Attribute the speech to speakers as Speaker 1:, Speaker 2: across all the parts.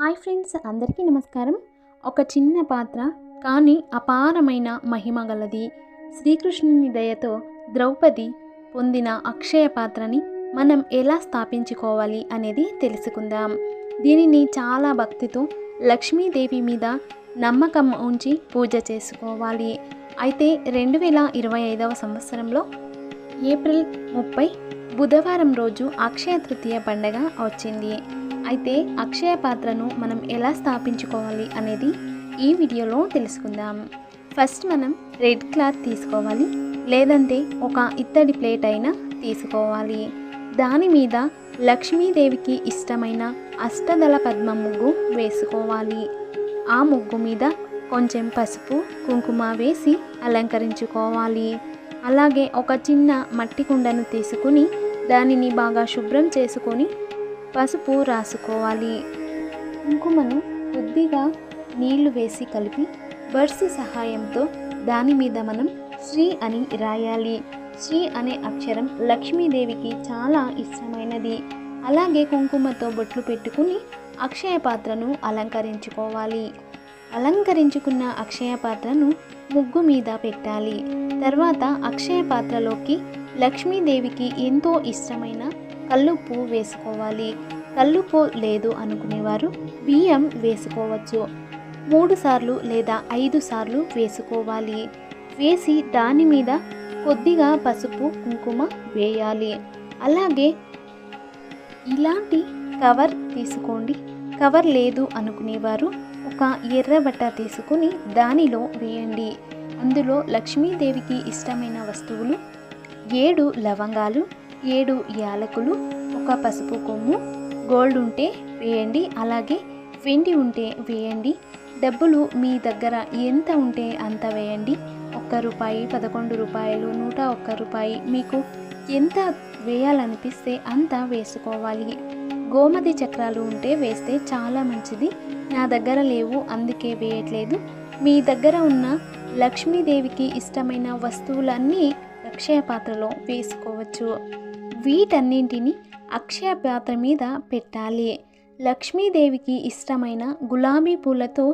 Speaker 1: Hi friends అందరికీ నమస్కారం. ఒక చిన్న పాత్ర కానీ అపారమైన మహిమ గలది. శ్రీకృష్ణుని దయతో ద్రౌపది పొందిన అక్షయ పాత్రని మనం ఎలా స్థాపించుకోవాలి అనేది తెలుసుకుందాం. దీనిని చాలా భక్తితో లక్ష్మీదేవి మీద నమ్మకం ఉంచి పూజ చేసుకోవాలి. అయితే రెండు వేల ఇరవై ఐదవ సంవత్సరంలో ఏప్రిల్ ముప్పై బుధవారం రోజు అక్షయ తృతీయ పండగ వచ్చింది. అయితే అక్షయ పాత్రను మనం ఎలా స్థాపించుకోవాలి అనేది ఈ వీడియోలో తెలుసుకుందాం. ఫస్ట్ మనం రెడ్ క్లాత్ తీసుకోవాలి లేదంటే ఒక ఇత్తడి ప్లేట్ అయినా తీసుకోవాలి. దాని మీద లక్ష్మీదేవికి ఇష్టమైన అష్టదళ పద్మ ముగ్గు వేసుకోవాలి. ఆ ముగ్గు మీద కొంచెం పసుపు కుంకుమ వేసి అలంకరించుకోవాలి. అలాగే ఒక చిన్న మట్టి కుండను తీసుకుని దానిని బాగా శుభ్రం చేసుకొని పసుపు రాసుకోవాలి. కుంకుమను కొద్దిగా నీళ్ళు వేసి కలిపి బర్సు సహాయంతో దాని మీద మనం శ్రీ అని రాయాలి. శ్రీ అనే అక్షరం లక్ష్మీదేవికి చాలా ఇష్టమైనది. అలాగే కుంకుమతో బొట్లు పెట్టుకుని అక్షయ పాత్రను అలంకరించుకోవాలి. అలంకరించుకున్న అక్షయ పాత్రను ముగ్గు మీద పెట్టాలి. తర్వాత అక్షయ పాత్రలోకి లక్ష్మీదేవికి ఎంతో ఇష్టమైన కల్లుప్పు వేసుకోవాలి. కల్లుప్పు లేదు అనుకునేవారు బియ్యం వేసుకోవచ్చు. మూడు సార్లు లేదా ఐదు సార్లు వేసుకోవాలి. వేసి దాని మీద కొద్దిగా పసుపు కుంకుమ వేయాలి. అలాగే ఇలాంటి కవర్ తీసుకోండి. కవర్ లేదు అనుకునేవారు ఒక ఎర్ర బట్ట తీసుకుని దానిలో వేయండి. అందులో లక్ష్మీదేవికి ఇష్టమైన వస్తువులు ఏడు లవంగాలు ఏడు యాలకులు ఒక పసుపు కొమ్ము గోల్డ్ ఉంటే వేయండి అలాగే వెండి ఉంటే వేయండి. డబ్బులు మీ దగ్గర ఎంత ఉంటే అంత వేయండి. ఒక్క రూపాయి పదకొండు రూపాయలు నూట ఒక్క రూపాయి మీకు ఎంత వేయాలనిపిస్తే అంత వేసుకోవాలి. గోమతి చక్రాలు ఉంటే వేస్తే చాలా మంచిది. నా దగ్గర లేవు అందుకే వేయట్లేదు. మీ దగ్గర ఉన్న లక్ష్మీదేవికి ఇష్టమైన వస్తువులన్నీ అక్షయ పాత్రలో వేసుకోవచ్చు. వీటన్నింటిని అక్షయ పాత్ర మీద పెట్టాలి. లక్ష్మీదేవికి ఇష్టమైన గులాబీ పూలతో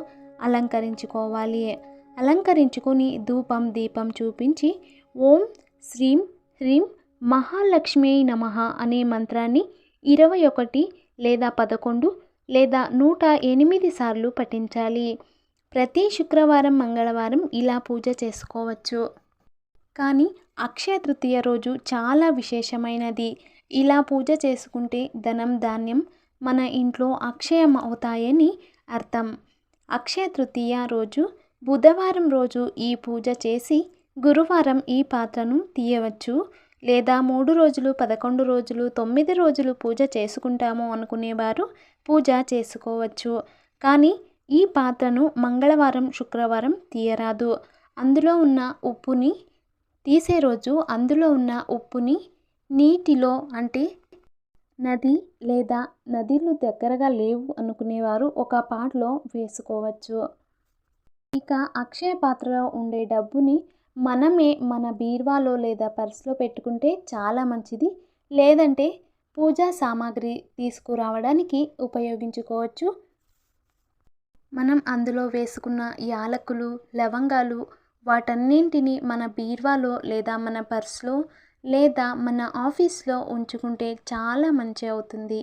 Speaker 1: అలంకరించుకోవాలి. అలంకరించుకొని ధూపం దీపం చూపించి ఓం శ్రీం హ్రీం మహాలక్ష్మీ నమ అనే మంత్రాన్ని ఇరవై ఒకటి లేదా పదకొండు లేదా నూట ఎనిమిది సార్లు పఠించాలి. ప్రతి శుక్రవారం మంగళవారం ఇలా పూజ చేసుకోవచ్చు. కానీ అక్షయ తృతీయ రోజు చాలా విశేషమైనది. ఇలా పూజ చేసుకుంటే ధనం ధాన్యం మన ఇంట్లో అక్షయం అవుతాయని అర్థం. అక్షయ తృతీయ రోజు బుధవారం రోజు ఈ పూజ చేసి గురువారం ఈ పాత్రను తీయవచ్చు. లేదా మూడు రోజులు పదకొండు రోజులు తొమ్మిది రోజులు పూజ చేసుకుంటాము అనుకునేవారు పూజ చేసుకోవచ్చు. కానీ ఈ పాత్రను మంగళవారం శుక్రవారం తీయరాదు. అందులో ఉన్న ఉప్పుని తీసే రోజు అందులో ఉన్న ఉప్పుని నీటిలో అంటే నది లేదా నదిలు దగ్గరగా లేవు అనుకునేవారు. ఒక పాటలో వేసుకోవచ్చు. ఇక అక్షయ పాత్రలో ఉండే డబ్బుని మనమే మన బీర్వాలో లేదా పర్సులో పెట్టుకుంటే చాలా మంచిది. లేదంటే పూజా సామాగ్రి తీసుకురావడానికి ఉపయోగించుకోవచ్చు. మనం అందులో వేసుకున్న యాలకులు లవంగాలు వాటన్నింటిని మన బీర్వాలో లేదా మన పర్స్లో లేదా మన ఆఫీస్లో ఉంచుకుంటే చాలా మంచి అవుతుంది.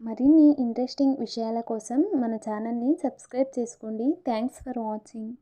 Speaker 1: మరిన్ని ఇంట్రెస్టింగ్ విషయాల కోసం మన ఛానల్ని సబ్స్క్రైబ్ చేసుకోండి. Thanks for watching.